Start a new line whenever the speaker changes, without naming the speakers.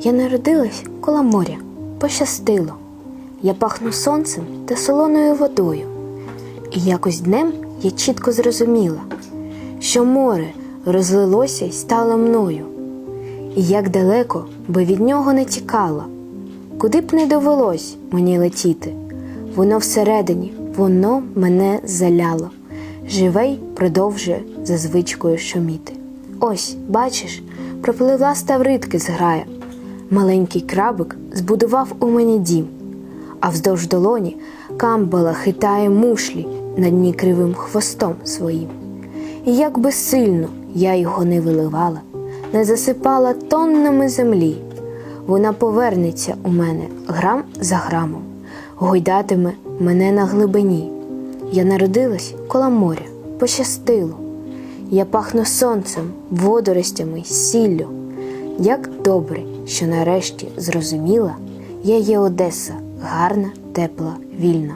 Я народилась коло моря, пощастило. Я пахну сонцем та солоною водою. І якось днем я чітко зрозуміла, що море розлилося й стало мною. І як далеко би від нього не тікала, куди б не довелось мені летіти, воно всередині, воно мене заляло, живе й продовжує за звичкою шуміти. Ось, бачиш, пропливла ставритки зграя. Маленький крабик збудував у мені дім, а вздовж долоні камбала хитає мушлі на дні кривим хвостом своїм. І як би сильно я його не виливала, не засипала тоннами землі, вона повернеться у мене грам за грамом, гойдатиме мене на глибині. Я народилась коло моря, пощастило. Я пахну сонцем, водоростями, сіллю. Як добре, що нарешті зрозуміла, я є Одеса, гарна, тепла, вільна.